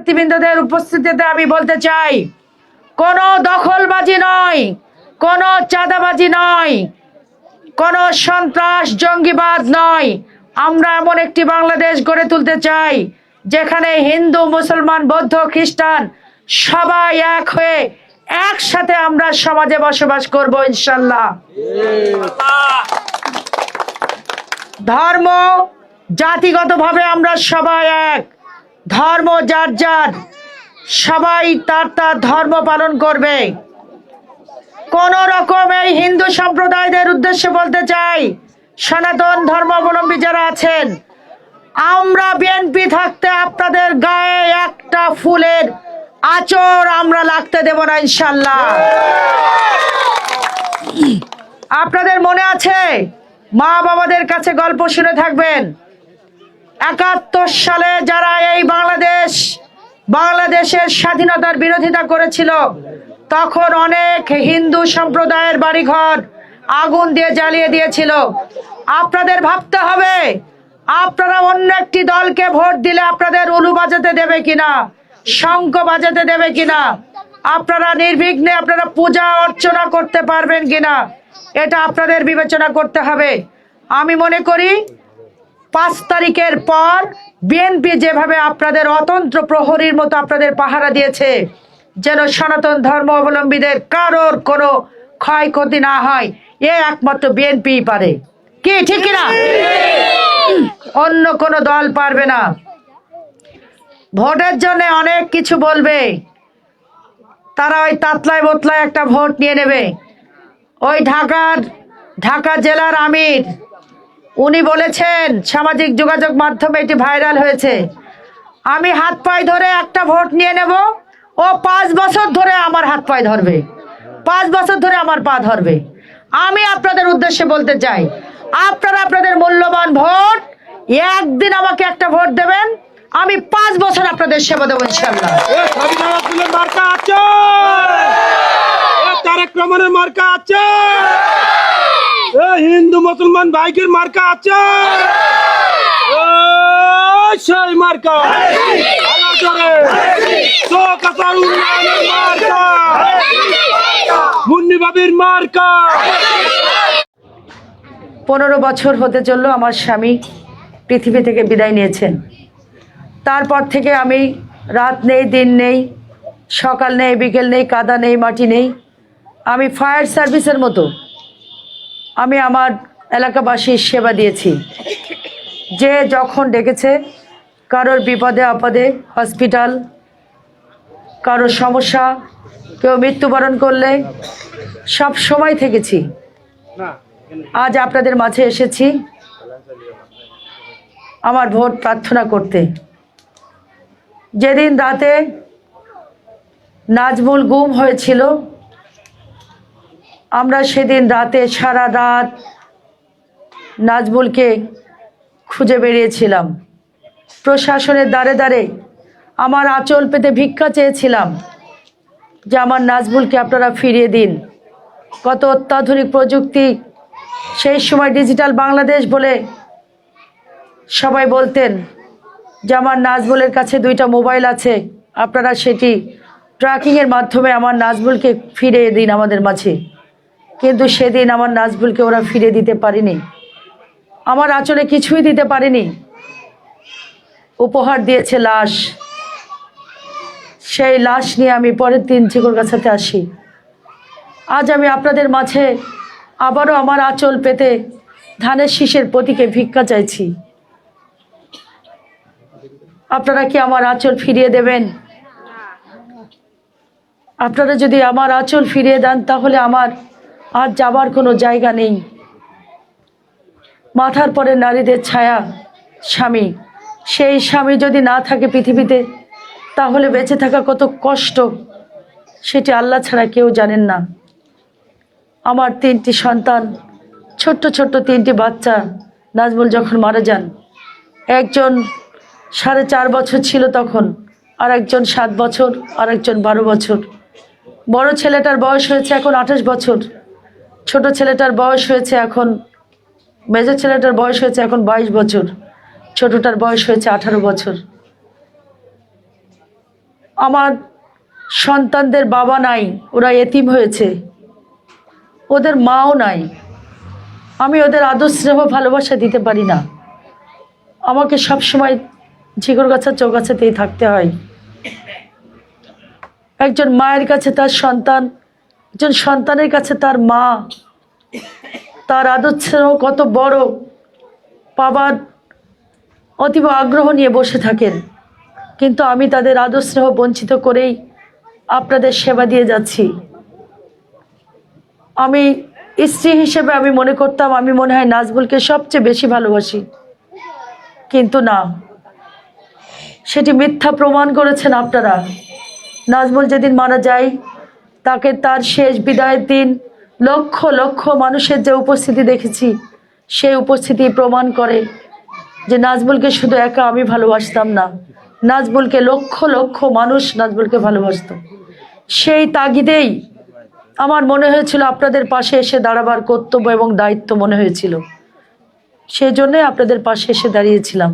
নেতৃবৃন্দদের উপস্থিতিতে আমি বলতে চাই, কোনো দখলবাজি নয়, কোনো চাঁদাবাজি নয়, কোনো সন্ত্রাস জঙ্গিবাদ নয়। আমরা এমন একটি বাংলাদেশ গড়ে তুলতে চাই, যেখানে হিন্দু, মুসলমান, বৌদ্ধ, খ্রিস্টান সবাই এক হয়ে একসাথে আমরা সমাজে বসবাস করব, ইনশাল্লাহ। ধর্ম, জাতিগতভাবে আমরা সবাই এক। ধর্ম যার যার, সবাই তার তার ধর্ম পালন করবে। কোন রকম এই হিন্দু সম্প্রদায়দের উদ্দেশ্যে বলতে চাই, সনাতন ধর্মাবলম্বী যারা আছেন, আমরা বিএনপি থাকতে আপনাদের গায়ে একটা ফুলের আচর আমরা লাগতে দেব না ইনশাল্লাহ। আপনাদের মনে আছে? মা বাবাদের কাছে গল্প শুনে থাকবেন। একাত্তর সালে যারা এই বাংলাদেশ, বাংলাদেশের স্বাধীনতার বিরোধিতা করেছিল, তখন অনেক হিন্দু সম্প্রদায়ের বাড়িঘর আগুন দিয়ে জ্বালিয়ে দিয়েছিল। আপনাদের ভাবতে হবে, আপনারা অন্য একটি দলকে ভোট দিলে আপনাদের উলু বাজাতে দেবে কিনা, শঙ্খ বাজাতে দেবে কিনা, আপনারা নির্বিঘ্নে আপনারা পূজা অর্চনা করতে পারবেন কিনা, এটা আপনাদের বিবেচনা করতে হবে। আমি মনে করি পাঁচ তারিখের পর বিএনপি যেভাবে আপনাদের অতন্ত্র প্রহরীর মতো আপনাদের পাহারা দিয়েছে, যেন সনাতন ধর্ম অবলম্বীদের কারোর কোনো ক্ষয়ক্ষতি না হয়, এ একমাত্র বিএনপি পারে। কি, ঠিক না অন্য কোনো দল পারবে না। ভোটের জন্য অনেক কিছু বলবে। তারা ওই তাতলায় বোতলায় একটা ভোট নিয়ে নেবে। ওই ঢাকার, ঢাকা জেলার আমির উনি বলেছেন, সামাজিক যোগাযোগ মাধ্যমে এটি ভাইরাল হয়েছে। আমি হাত পায়ে ধরে একটা ভোট নিয়ে নেব, ও পাঁচ বছর ধরে আমার হাত পায়ে ধরবে। পাঁচ বছর ধরে আমার পা ধরবে। আমি আপনাদের উদ্দেশ্যে বলতে চাই, আপনারা আপনাদের মূল্যবান ভোট, একদিন আমাকে একটা ভোট দেবেন, আমি পাঁচ বছর আপনাদের সেবা দেবো ইনশাল্লাহ মার্কা আছে! মুসলমান ভাইকের মার্কা আছে। সেই মার্কা। মার্কা। পনেরো বছর হতে চলল আমার স্বামী পৃথিবী থেকে বিদায় নিয়েছেন। তারপর থেকে আমি রাত নেই, দিন নেই, সকাল নেই, বিকেল নেই, কাদা নেই, মাটি নেই। আমি ফায়ার সার্ভিসের মতো। আমি আমার এলাকাবাসীর সেবা দিয়েছি। যে যখন ডেকেছে, কারোর বিপদে, আপদে, হসপিটাল, কারোর সমস্যা, কেউ মৃত্যুবরণ করলে, সব সময় থেকেছি। আজ আপনাদের মাঝে এসেছি আমার ভোট প্রার্থনা করতে। যেদিন রাতে নাজমুল গুম হয়েছিল, আমরা সেদিন রাতে সারা রাত নাজমুলকে খুঁজে বেরিয়েছিলাম। প্রশাসনের দ্বারে দ্বারে আমার আঁচল পেতে ভিক্ষা চেয়েছিলাম যে আমার নাজবুলকে আপনারা ফিরিয়ে দিন। কত অত্যাধুনিক প্রযুক্তি, সেই সময় ডিজিটাল বাংলাদেশ বলে সবাই বলতেন যে আমার নাজবুলের কাছে দুইটা মোবাইল আছে, আপনারা সেটি ট্র্যাকিংয়ের মাধ্যমে আমার নাজবুলকে ফিরিয়ে দিন আমাদের মাঝে। কিন্তু সেদিন আমার নাজবুলকে ওরা ফিরে দিতে পারেনি। আমার আচলে কিছুই দিতে পারেনি। উপহার দিয়েছে লাশ। সেই লাশ নিয়ে আমি পরের দিন চিকর গাছাতে আসি। আজ আমি আপনাদের মাঝে আবারও আমার আঁচল পেতে ধানের শীষের প্রতীকে ভিক্ষা চাইছি। আপনারা কি আমার আঁচল ফিরিয়ে দেবেন? আপনারা যদি আমার আঁচল ফিরিয়ে দেন, তাহলে আমার আর যাবার কোনো জায়গা নেই। মাথার পরে নারীদের ছায়া স্বামী। সেই স্বামী যদি না থাকে পৃথিবীতে, তাহলে বেঁচে থাকা কত কষ্ট, সেটি আল্লাহ ছাড়া কেউ জানেন না। আমার তিনটি সন্তান, ছোট্ট ছোট্ট তিনটি বাচ্চা, নাজমুল যখন মারা যান, একজন সাড়ে চার বছর ছিল তখন আর একজন সাত বছর আর একজন বারো বছর। বড় ছেলেটার বয়স হয়েছে এখন আঠাশ বছর, ছোট ছেলেটার বয়স হয়েছে এখন মেজর ছেলেটার বয়স হয়েছে এখন বাইশ বছর, ছোটটার বয়স হয়েছে আঠারো বছর। আমার সন্তানদের বাবা নাই, ওরা এতিম হয়েছে। ওদের মাও নাই। আমি ওদের আদর, স্নেহ, ভালোবাসা দিতে পারি না। আমাকে সবসময় ঝিকর গাছা চৌগাছাতেই থাকতে হয়। একজন মায়ের কাছে তার সন্তান, একজন সন্তানের কাছে তার মা তার আদর কত বড় পাবার অতীব আগ্রহ নিয়ে বসে থাকেন। কিন্তু আমি তাদের আদর বঞ্চিত করেই আপনাদের সেবা দিয়ে যাচ্ছি। আমি স্ত্রী হিসেবে আমি মনে করতাম, আমি মনে হয় নাজবুলকে সবচেয়ে বেশি ভালোবাসি। কিন্তু না, সেটি মিথ্যা প্রমাণ করেছেন আপনারা। নাজমুল যেদিন মারা যায়, তাকে তার শেষ বিদায়ের দিন লক্ষ লক্ষ মানুষের যে উপস্থিতি দেখেছি, সেই উপস্থিতি প্রমাণ করে যে নাজবুলকে শুধু একা আমি ভালোবাসতাম না। নাজবুলকে লক্ষ লক্ষ মানুষ নাজবুলকে ভালোবাসত। সেই তাগিদেই আমার মনে হয়েছিল আপনাদের পাশে এসে দাঁড়াবার কর্তব্য এবং দায়িত্ব মনে হয়েছিল। সেই জন্যই আপনাদের পাশে এসে দাঁড়িয়েছিলাম।